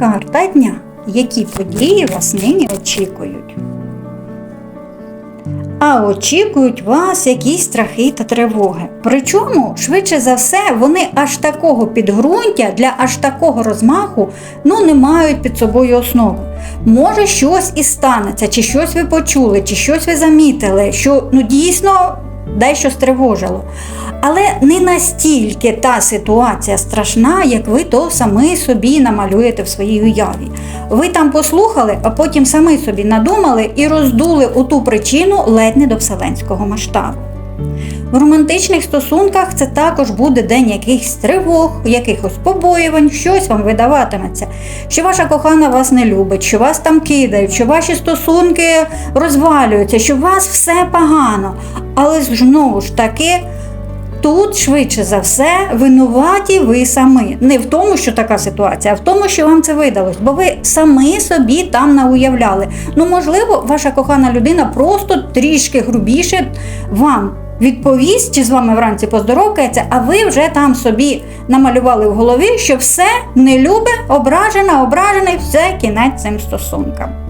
Карта дня. Які події вас нині очікують? А очікують вас якісь страхи та тривоги. Причому, швидше за все, вони аж такого підґрунтя для аж такого розмаху ну, не мають під собою основи. Може, щось і станеться, чи щось ви почули, чи щось ви замітили, що ну, дійсно дещо стривожило. Але не настільки та ситуація страшна, як ви то самі собі намалюєте в своїй уяві. Ви там послухали, а потім самі собі надумали і роздули у ту причину ледь не до вселенського масштабу. В романтичних стосунках це також буде день якихось тривог, якихось побоювань, щось вам видаватиметься, що ваша кохана вас не любить, що вас там кидають, що ваші стосунки розвалюються, що у вас все погано. Але знову ж таки, тут швидше за все винуваті ви самі. Не в тому, що така ситуація, а в тому, що вам це видалось, бо ви самі собі там науявляли. Ну, можливо, ваша кохана людина просто трішки грубіше вам відповість, чи з вами вранці поздоровкається, а ви вже там собі намалювали в голові, що все не любе, ображена, ображений, все кінець цим стосункам.